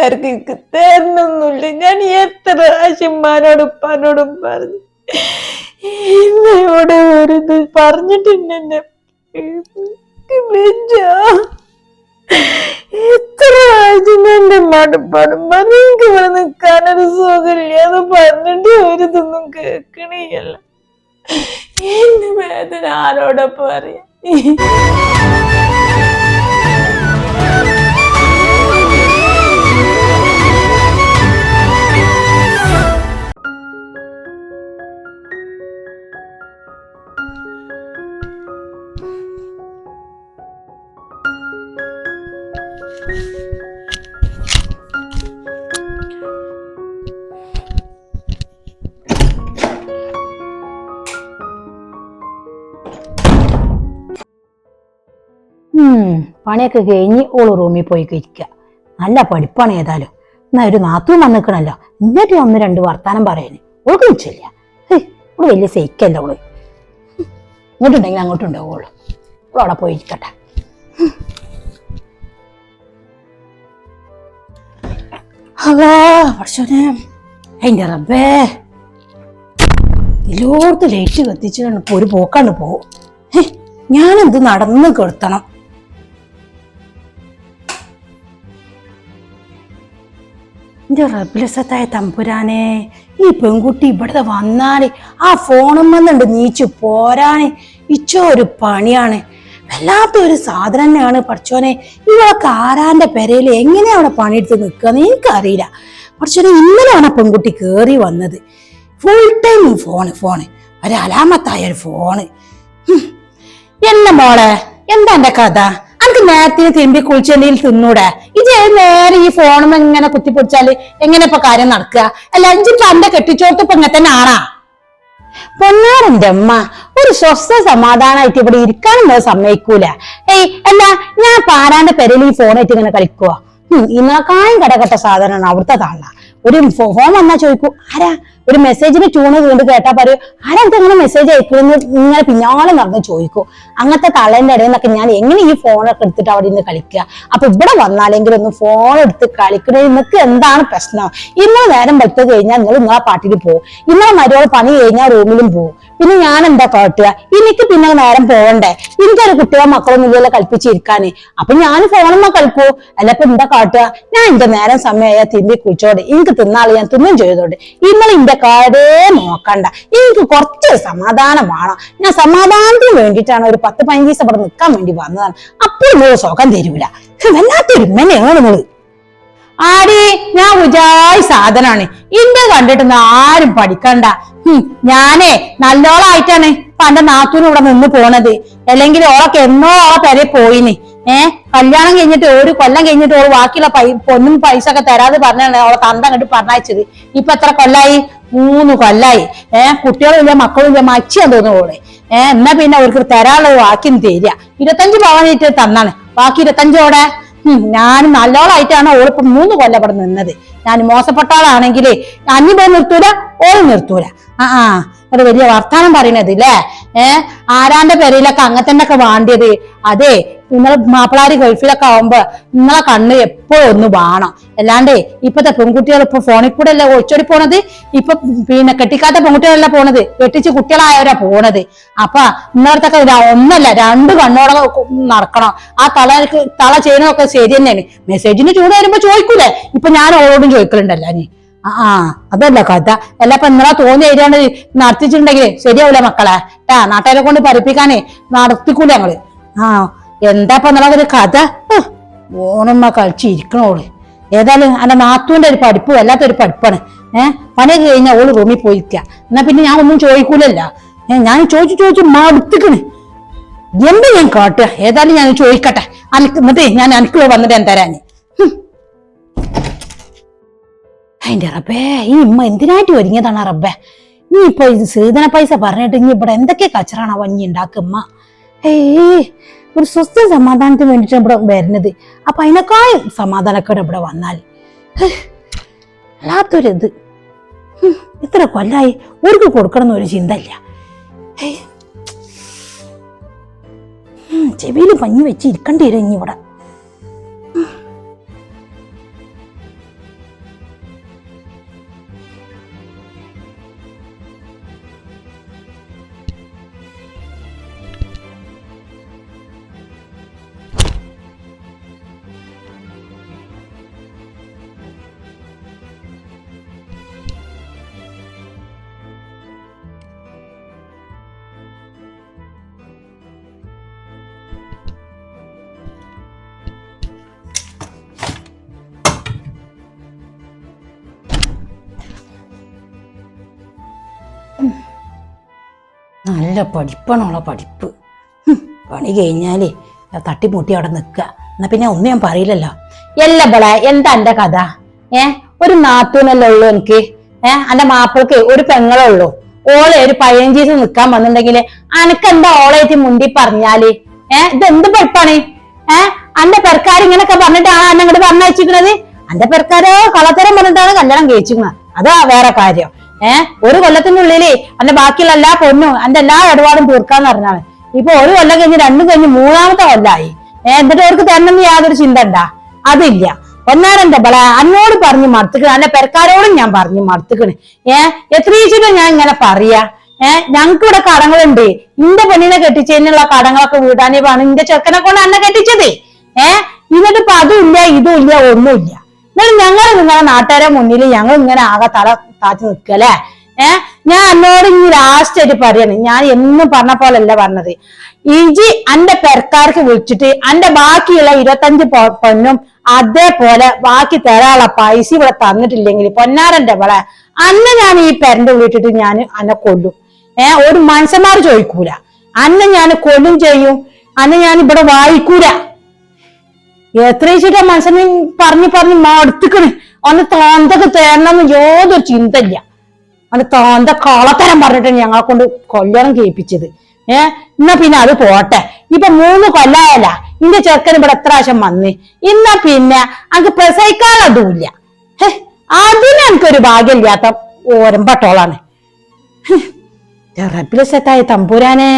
നിങ്ങൾക്ക് എനിക്ക് തരണമൊന്നുമില്ല ഞാൻ എത്ര പ്രാവശ്യം ഉമ്മാനോടും ഉപ്പാനോടും പറഞ്ഞു ഇന്നയോട് ഒരു ഇത്. എത്ര പ്രാവശ്യം മടുപ്പാടും എനിക്ക് ഇവിടെ നിൽക്കാനൊരു സുഖമില്ല. എന്ന് പറഞ്ഞിട്ട് ഒരിതൊന്നും കേൾക്കണേയല്ല എന്റെ വേദന ആരോടൊപ്പം പറയാ പണിയൊക്കെ കഴിഞ്ഞ് ഓൾ റൂമിൽ പോയി കഴിക്കുക നല്ല പഠിപ്പാണ് ഏതായാലും. എന്നാ ഒരു നാത്തും വന്നിക്കണല്ലോ. എന്നിട്ട് ഒന്ന് രണ്ട് വർത്താനം പറയാന്. ഓൾക്ക് നിശ്ചയില്ല ഓൾ വലിയ സൈക്കല്ല ഓൾ. ഇങ്ങോട്ടുണ്ടെങ്കിൽ അങ്ങോട്ടുണ്ടാവും ഓൾ. ഓൾ ഹലോ പക്ഷേ അതിന്റെ റബ്ബേ. എല്ലായിടത്തും ലൈറ്റ് കത്തിച്ചിട്ടാണ് ഇപ്പൊ ഒരു പോക്കാണ്ട് പോകും ഞാനെന്ത് നടന്ന് കെടുത്തണം? എന്റെ റബ്ലസത്തായ തമ്പുരാനെ ഈ പെൺകുട്ടി ഇവിടെ വന്നാൽ ആ ഫോണും വന്നുണ്ട് നീച്ചു പോരാന്. ഇച്ചോ ഒരു പണിയാണ്. വല്ലാത്ത ഒരു സാധനം തന്നെയാണ് പഠിച്ചോനെ. ഇവളൊക്കെ ആരാന്റെ പെരയിൽ എങ്ങനെയാ അവിടെ പണിയെടുത്ത് നിൽക്കുക എനിക്കറിയില്ല. പഠിച്ചോനെ ഇന്നലെയാണ് പെൺകുട്ടി കയറി വന്നത്. ഫുൾ ടൈം ഫോണ് ഫോണ് ഒരു അലാമത്തായ ഒരു ഫോണ് എന്നെ മോളെ എന്താ എന്റെ കഥ? അനക്ക് നേരത്തിന് തിരുമ്പി കുളിച്ച് എന്തെങ്കിലും തിന്നൂടെ? ഇത് നേരെ ഈ ഫോണും ഇങ്ങനെ കുത്തിപ്പൊടിച്ചാൽ എങ്ങനെ ഇപ്പൊ കാര്യം നടക്കുക? അല്ല അഞ്ചിപ്പോ അന്റെ കെട്ടിച്ചോട്ട് ഇപ്പൊ ഇങ്ങനെ തന്നെ ആണാ പൊന്നാറിന്റെ അമ്മ ഒരു സ്വസ്ഥ സമാധാനമായിട്ട് ഇവിടെ ഇരിക്കാനും ഞാൻ സമ്മതിക്കൂല. ഏയ് അല്ല ഞാൻ പാരാന്റെ പെരയിൽ ഈ ഫോണായിട്ട് ഇങ്ങനെ കളിക്കുക ഇന്നക്കായും കടകെട്ട സാധനമാണ് അവിടുത്തെ താള. ഒരു ഫോൺ വന്നാ ചോദിക്കൂ ആരാ? ഒരു മെസ്സേജിന് ട്യൂണ് വീണ്ടും കേട്ടാ പറയൂ ആരെന്താ ഇങ്ങനെ മെസ്സേജ് അയക്കുമെന്ന് ഇങ്ങനെ പിന്നാലെ നടന്ന് ചോദിക്കൂ. അങ്ങനത്തെ തളേന്റെ ഇടയിൽ നിന്നൊക്കെ ഞാൻ എങ്ങനെ ഈ ഫോണൊക്കെ എടുത്തിട്ട് അവിടെ നിന്ന് കളിക്കുക? അപ്പൊ ഇവിടെ വന്നാലെങ്കിലും ഒന്ന് ഫോൺ എടുത്ത് കളിക്കണേ നിങ്ങൾക്ക് എന്താണ് പ്രശ്നം? ഇന്നലെ നേരം വെളുത്ത് കഴിഞ്ഞാൽ നിങ്ങൾ നിങ്ങളെ പാട്ടിൽ പോകും ഇന്നലെ മര്യാദ പണി കഴിഞ്ഞാൽ റൂമിലും പോകും പിന്നെ ഞാൻ എന്താ കാട്ടുക? എനിക്ക് പിന്നെ നേരം പോകണ്ടേ എനിക്കൊരു കുട്ടികളെ മക്കളൊന്നും ഇല്ലല്ലോ കളിപ്പിച്ചിരിക്കാന്. അപ്പൊ ഞാൻ ഫോണുമ്മ കളിക്കൂ. അല്ല ഇപ്പൊ എന്താ കാട്ടുക? ഞാൻ എന്റെ നേരം സമയമായ തിന്നി കുളിച്ചോടെ എനിക്ക് തിന്നാളെ ഞാൻ തിന്നും ചെയ്തോടെ ഇന്നലെ ഇന്റെ കാടേ നോക്കണ്ട. എനിക്ക് കുറച്ച് സമാധാനം വേണം. ഞാൻ സമാധാനത്തിന് വേണ്ടിയിട്ടാണ് ഒരു പത്ത് പതിനഞ്ച് ദിവസം ഇവിടെ നിൽക്കാൻ വേണ്ടി വന്നതാണ്. അപ്പോഴും നിങ്ങൾ സുഖം തരൂല. വല്ലാത്തൊരു മെനെയാണ് നിങ്ങൾ ആടി ഞാൻ ഉജായി സാധനാണ്. ഇന്റെ കണ്ടിട്ടൊന്നും ആരും പഠിക്കണ്ട. ഞാനേ നല്ലോളായിട്ടാണ് എന്റെ നാത്തൂന് ഇവിടെ നിന്ന് പോണത്. അല്ലെങ്കിൽ ഓളൊക്കെ എന്നോ ഓളെ പെരെ പോയിന്. ഏ? കല്യാണം കഴിഞ്ഞിട്ട് ഒരു കൊല്ലം കഴിഞ്ഞിട്ട് ഓൾ ബാക്കിയുള്ള പൈ പൊന്നും പൈസ ഒക്കെ തരാതെ പറഞ്ഞാണ് അവളെ തന്ത അങ്ങോട്ട് പറഞ്ഞയച്ചത്. ഇപ്പൊ എത്ര കൊല്ലായി? മൂന്ന് കൊല്ലായി. ഏഹ് കുട്ടികളും ഇല്ല മക്കളും ഇല്ല മച്ചിയാൻ തോന്നുന്നു ഓളെ. ഏഹ് എന്നാ പിന്നെ അവർക്ക് തരാനുള്ള ബാക്കി തരിക. ഇരുപത്തഞ്ച് പവനായിട്ട് തന്നാണ്. ബാക്കി ഇരുപത്തഞ്ചോടെ ഞാൻ നല്ലോളായിട്ടാണ് ഓളിപ്പം മൂന്ന് കൊല്ലം നിന്നത്. ഞാൻ മോശപ്പെട്ട അഞ്ഞു പോയി നിർത്തൂല ഓൾ നിർത്തൂല. ആ ആ. ഒരു വലിയ വർത്താനം പറയണത് ഇല്ലേ ഏഹ് ആരാന്റെ പെരയിലൊക്കെ അങ്ങനെ തന്നെ ഒക്കെ വാണ്ടിയത്? അതെ നിങ്ങൾ മാപ്പിളാരി ഗൾഫിലൊക്കെ ആവുമ്പോ നിങ്ങളെ കണ്ണ് എപ്പോഴും ഒന്ന് വേണം. അല്ലാണ്ടേ ഇപ്പത്തെ പെൺകുട്ടികൾ ഇപ്പൊ ഫോണിൽ കൂടെ അല്ലേ ഒളിച്ചോടി പോണത്? ഇപ്പൊ പിന്നെ കെട്ടിക്കാത്ത പെൺകുട്ടികളല്ല പോണത്? കെട്ടിച്ച് കുട്ടികളായവരാ പോണത്. അപ്പൊ ഇന്നടത്തൊക്കെ ഒന്നല്ല രണ്ട് കണ്ണോടെ നടക്കണം. ആ തള തള ചെയ്യുന്നതൊക്കെ ശരി തന്നെയാണ് മെസ്സേജിന് ചൂട് വരുമ്പോ ചോദിക്കൂലേ? ഇപ്പൊ ഞാൻ ഓളോടും ചോദിക്കലുണ്ടല്ലോ നീ ആ ആ അതല്ല കഥ. അല്ല ഇപ്പൊ നിങ്ങളാ തോന്നി എഴുതാണ്ട് നടത്തിച്ചിട്ടുണ്ടെങ്കിൽ ശരിയാവില്ല മക്കളെ. ട്ടാ നാട്ടുകാരെ കൊണ്ട് പഠിപ്പിക്കാനേ നടത്തിക്കൂല ഞങ്ങൾ. ആ എന്താ ഇപ്പൊ നിങ്ങളൊരു കഥ? ഓണമ്മ കളിച്ചിരിക്കണോൾ ഏതായാലും അല്ല നാത്തുവിന്റെ ഒരു പഠിപ്പ് വല്ലാത്തൊരു പഠിപ്പാണ്. ഏഹ് പണിയൊക്കെ കഴിഞ്ഞാൽ ഓൾ റൂമിൽ പോയിരിക്കുക എന്നാ പിന്നെ ഞാൻ ഒന്നും ചോദിക്കൂലല്ല. ഞാൻ ചോദിച്ചു ചോദിച്ചു മടുത്തിക്കണ് എന്ത് ഞാൻ കാട്ടുക? ഏതായാലും ഞാൻ ചോദിക്കട്ടെ. അനക്ക് എന്നിട്ട് ഞാൻ അനക്ക് വന്നിട്ട് ഞാൻ തരാന്. ഹും. അതിന്റെ റബ്ബേ ഈ ഉമ്മ എന്തിനായിട്ട് ഒരുങ്ങിയതാണ് റബ്ബേ? നീ ഇപ്പൊ ഇത് സീതന പൈസ പറഞ്ഞിട്ട് ഇനി ഇവിടെ എന്തൊക്കെ കച്ചറാണ് വഞ്ഞി ഉണ്ടാക്കുമ്മ ഏയ് ഒരു സ്വസ്ഥ സമാധാനത്തിന് വേണ്ടിയിട്ടാണ് ഇവിടെ വരുന്നത്. അപ്പൊ അതിനേക്കാളും സമാധാനക്കേട് ഇവിടെ വന്നാൽ. വല്ലാത്തൊരിത് ഇത്ര കൊല്ലായി ഒരു കൊടുക്കണം എന്നൊരു ചിന്ത ഇല്ല ചെവിയിൽ പഞ്ഞി വെച്ച് ഇരിക്കേണ്ടി വരും ഇനി ഇവിടെ. നല്ല പഠിപ്പാണോളെ പഠിപ്പ്. പണി കഴിഞ്ഞാലേ തട്ടിമുട്ടി അവിടെ നിൽക്കുക. എന്നാ പിന്നെ ഒന്നും ഞാൻ പറയില്ലല്ലോ. എല്ല ബളെ എന്താ എന്റെ കഥ? ഏ ഒരു നാത്തൂനല്ലേ ഉള്ളൂ എനിക്ക്. ഏ എന്റെ മാപ്പിളക്ക് ഒരു പെങ്ങളേ ഉള്ളൂ. ഓളെ ഒരു പതിനഞ്ച് ദിവസം നിൽക്കാൻ വന്നിട്ടുണ്ടെങ്കിൽ അനക്ക് എന്താ ഓളായിട്ട് മുണ്ടി പറഞ്ഞാൽ? ഏ ഇത് എന്ത് പഠിപ്പാണ് ഏ അന്റെ പെർക്കാർ ഇങ്ങനൊക്കെ പറഞ്ഞിട്ടാണ് എന്നെ ഇങ്ങോട്ട് പറഞ്ഞയച്ചിരിക്കണത്? അന്റെ പെർക്കാരോ കളത്തരം പറഞ്ഞിട്ടാണ് കല്യാണം കഴിച്ചിരിക്കുന്നത് അതാ വേറെ കാര്യം. ഏ? ഒരു കൊല്ലത്തിനുള്ളിൽ അന്റെ ബാക്കിയുള്ള എല്ലാ പൊന്നും അന്റെ എല്ലാ ഇടപാടും തീർക്കാന്ന് പറഞ്ഞാണ്. ഇപ്പൊ ഒരു കൊല്ലം കഴിഞ്ഞ് രണ്ടും കഴിഞ്ഞ് മൂന്നാമത്തെ കൊല്ലായി. ഏഹ് എന്നിട്ട് അവർക്ക് തരണമെന്ന് യാതൊരു ചിന്ത ഉണ്ടാ അതില്ല. ഒന്നാരെന്റെ പറ അന്നോട് പറഞ്ഞു മടുത്തുക്കണ്. അന്റെ പെരക്കാരോടും ഞാൻ പറഞ്ഞു മടുത്തുക്കണ്. ഏ എത്രയും ഞാൻ ഇങ്ങനെ പറയാ? ഏഹ് ഞങ്ങൾക്ക് ഇവിടെ കടങ്ങളുണ്ട്. ഇന്റെ പെണ്ണിനെ കെട്ടിച്ചതിനുള്ള കടങ്ങളൊക്കെ വീടാനേ പറഞ്ഞു ഇന്റെ ചെക്കനെ കൊണ്ട് അന്നെ കെട്ടിച്ചതേ. ഏഹ് എന്നിട്ട് ഇപ്പൊ അതും ഇല്ല ഇതും ഇല്ല ഒന്നുമില്ല. എന്നാൽ ഞങ്ങൾ നിങ്ങളെ നാട്ടുകാരെ മുന്നിൽ ഞങ്ങൾ ഇങ്ങനെ ആകെ തല താത്തി നിൽക്കല്ലേ ഏ? ഞാൻ എന്നോട് ഇനി ലാസ്റ്റ് ആയിട്ട് പറയാണ്. ഞാൻ എന്നും പറഞ്ഞ പോലല്ല പറഞ്ഞത്. ഇജി അന്റെ പെരക്കാർക്ക് വിളിച്ചിട്ട് അന്റെ ബാക്കിയുള്ള ഇരുപത്തഞ്ച് പൊന്നും അതേപോലെ ബാക്കി തരാനുള്ള പൈസ ഇവിടെ തന്നിട്ടില്ലെങ്കിൽ പൊന്നാരന്റെ ഇവിടെ. അന്ന് ഞാൻ ഈ പെരന്റെ വിളിച്ചിട്ട് ഞാൻ അന്നെ കൊല്ലും. ഏ? ഒരു മനുഷ്യന്മാർ ചോദിക്കൂല. അന്ന് ഞാൻ കൊല്ലും ചെയ്യും. അന്ന് ഞാൻ ഇവിടെ വായിക്കൂല. എത്ര വെച്ചിട്ടാ മനസ്സിനെ പറഞ്ഞു പറഞ്ഞ് മടുത്തിക്കണ് അന്ന് തേരണം എന്ന് യാതൊരു ചിന്തയില്ല. അന്ന് താന്ത കളത്തരം പറഞ്ഞിട്ടാണ് ഞങ്ങളെ കൊണ്ട് കൊല്ലണം കേൾപ്പിച്ചത് ഏ? എന്നാ പിന്നെ അത് പോട്ടെ. ഇപ്പൊ മൂന്ന് കൊല്ലായല്ല. ഇന്റെ ചെറുക്കൻ ഇവിടെ എത്ര പ്രാവശ്യം വന്ന്? എന്നാ പിന്നെ അങ്ങ് ഹേ? അതിന് എനിക്കൊരു ഭാഗ്യമില്ലാത്ത ഓരമ്പട്ടോളാണ്. തെറപ്പിലെ സെറ്റായി തമ്പൂരാനെ.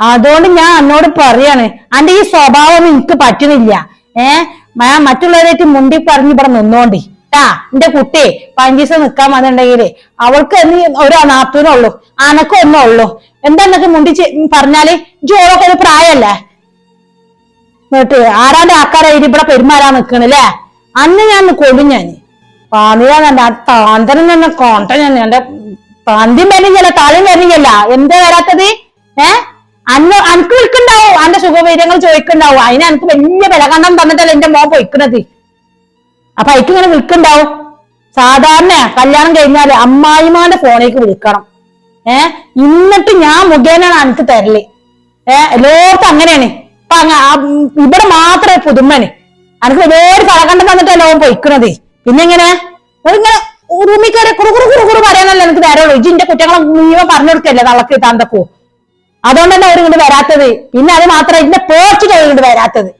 അതുകൊണ്ട് ഞാൻ അന്നോട് പറയാണ് അന്റെ ഈ സ്വഭാവം എനിക്ക് പറ്റുന്നില്ല ഏ? മറ്റുള്ളവരായിട്ട് മുണ്ടി പറഞ്ഞു ഇവിടെ നിന്നോണ്ടി. ട്ടാ എന്റെ കുട്ടി പഞ്ചീസ നിക്കാൻ വന്നിട്ടുണ്ടെങ്കിൽ അവൾക്ക് നീ ഒരു നാത്തൂനുള്ളൂ അനക്കും ഒന്നേ ഉള്ളൂ. എന്താ എന്നൊക്കെ മുണ്ടി പറഞ്ഞാൽ? ജോളൊക്കെ ഒരു പ്രായല്ലേ? എന്നിട്ട് ആരാന്റെ ആക്കാരായിട്ട് ഇവിടെ പെരുമാറാൻ നിക്കണല്ലേ? അന്ന് ഞാൻ കൊല്ലും ഞാൻ ആ താന്തരം തന്നെ കോണ്ട ഞാൻ എന്റെ താന്തിയും വരുന്നില്ല താളിയും വരുന്നില്ല എന്താ വരാത്തത്? ഏ? അന്ന് അനക്ക് വിൽക്കുണ്ടാവും അന്റെ സുഖവീര്യങ്ങൾ ചോദിക്കുണ്ടാവും അതിന് എനിക്ക് വലിയ വിലകണ്ണം തന്നിട്ടല്ലേ എന്റെ മോൻ പൊയ്ക്കണത്. അപ്പൊ അയക്ക് ഇങ്ങനെ വിൽക്കുണ്ടാവും സാധാരണ കല്യാണം കഴിഞ്ഞാൽ അമ്മായിമാന്റെ ഫോണേക്ക് വിളിക്കണം. ഏ? എന്നിട്ട് ഞാൻ മുഖേനാണ് അനക്ക് തരൽ. ഏ? എല്ലായിടത്തും അങ്ങനെയാണ്. അപ്പൊ ഇവിടെ മാത്രമേ പുതുമന് അനക്ക് വലിയൊരു കളകണ്ടം തന്നിട്ടല്ല ഓൻ പൊയ്ക്കണത്. പിന്നെ എങ്ങനെ? ഇങ്ങനെ റൂമിൽ കയറി കുറു കുറു കുറു കുറു പറയാനല്ല എനിക്ക് നേരമുള്ളൂ ഇജിന്റെ കുറ്റങ്ങളെ മുഴുവൻ പറഞ്ഞു കൊടുക്കല്ലേ തളക്ക് തന്തക്കൂ. അതുകൊണ്ട് തന്നെ അവർ ഇങ്ങോട്ട് വരാത്തത്? പിന്നെ അത് മാത്രമേ ഇതിന്റെ പോസ്റ്റ് ഇങ്ങോട്ട് വരാത്തത്.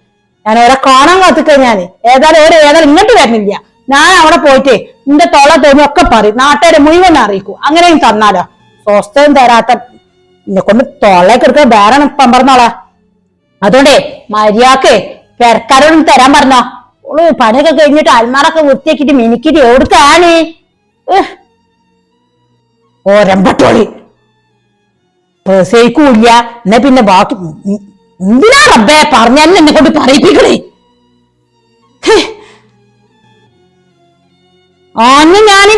ഞാൻ ഓരോ കാണാൻ കാത്തിക്ക ഞാൻ ഏതായാലും ഓരോ ഏതായാലും ഇങ്ങോട്ട് വരുന്നില്ല ഞാൻ അവിടെ പോയിട്ട് നിന്റെ തൊള തോന്നി ഒക്കെ പറയും നാട്ടുകാരെ മുഴുവൻ അറിയിക്കൂ. അങ്ങനെയും തന്നാലോ? സ്വസ്ഥയും തരാത്ത എന്നെ കൊണ്ട് തൊള്ളയൊക്കെ എടുക്കാൻ വേറെ പമ്പറന്നോളാ അതുകൊണ്ടേ മര്യാദയ്ക്ക് പെരക്കാരോടും തരാൻ പറഞ്ഞോ. ഓൾ പണിയൊക്കെ കഴിഞ്ഞിട്ട് അൽമാറൊക്കെ വൃത്തിയാക്കിട്ട് മിനിക്കിട്ട് എവിടുത്താണ്? ഓരമ്പട്ടോളി. പ്രസവിക്കൂല്ല എന്നാ പിന്നെ ബാക്കി എന്തിനാ റബ്ബേ പറഞ്ഞാലും എന്നെ കൊണ്ട് പറയിപ്പിക്കണേ? അന്ന് ഞാൻ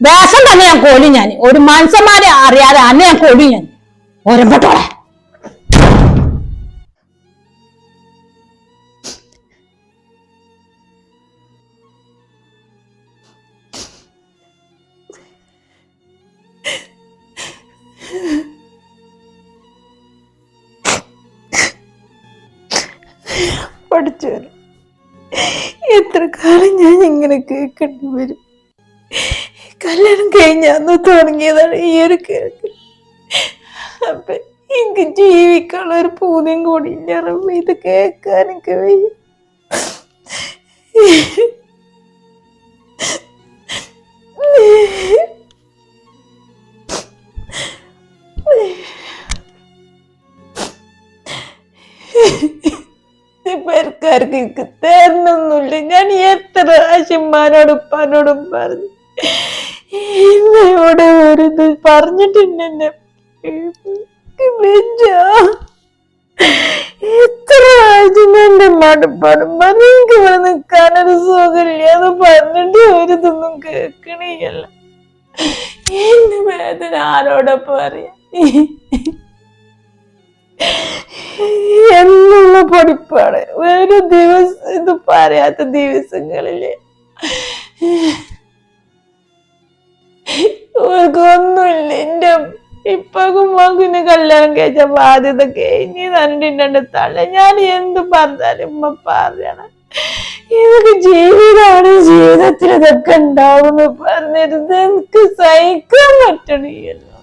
വേഷം തന്നെ ഞാൻ കോലി ഞാൻ ഒരു മനുഷ്യന്മാരെ അറിയാതെ അന്ന് ഞാൻ കോലി ഞാൻ. ഓരമ്പട്ടോളെ വരും എത്ര കാലം ഞാൻ ഇങ്ങനെ കേൾക്കേണ്ടി വരും? കല്യാണം കഴിഞ്ഞ തുടങ്ങിയതാണ് ഈ ഒരു കേൾക്കൽ. അപ്പൊ എനിക്ക് ജീവിക്കാനുള്ള ഒരു പൂതിയും കൂടി റബ്ബേ. ഇത് കേൾക്കാനൊക്കെ വയ്യ. പേർക്കാർക്ക് എനിക്ക് തരണമൊന്നുമില്ല ഞാൻ എത്ര ആശിമാനോടും ഉപ്പാനോടും പറഞ്ഞു എന്നോട് ഒരു ഇത് പറഞ്ഞിട്ടുണ്ട് എന്നെ. എനിക്ക് വെജ്ജാ. എത്ര പ്രാവശ്യം എന്റെ മടുപ്പാടും എനിക്ക് ഇവിടെ നിൽക്കാനൊരു സുഖമില്ല. അത് പറഞ്ഞിട്ട് ഒരു ഇതൊന്നും കേൾക്കണില്ല എന്റെ വേദന ആരോടൊപ്പം പറയാ എന്നുള്ള പഠിപ്പാണ്. വേറെ ദിവസം ഇത് പറയാത്ത ദിവസങ്ങളിൽ. ഒന്നുമില്ല. എന്റെ ഇപ്പകും ഉമ്മാക്കിന് കല്യാണം കഴിച്ച ബാധ്യത കഴിഞ്ഞ് രണ്ട് തള്ള. ഞാൻ എന്ത് പറഞ്ഞാലും ഉമ്മ പറയണം. ഇതൊക്കെ ജീവിതമാണ് ജീവിതത്തിൽ ഇതൊക്കെ ഉണ്ടാവുന്നു പറഞ്ഞിരുന്നത് എനിക്ക് സഹിക്കാൻ പറ്റണില്ലല്ലോ.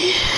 Yeah.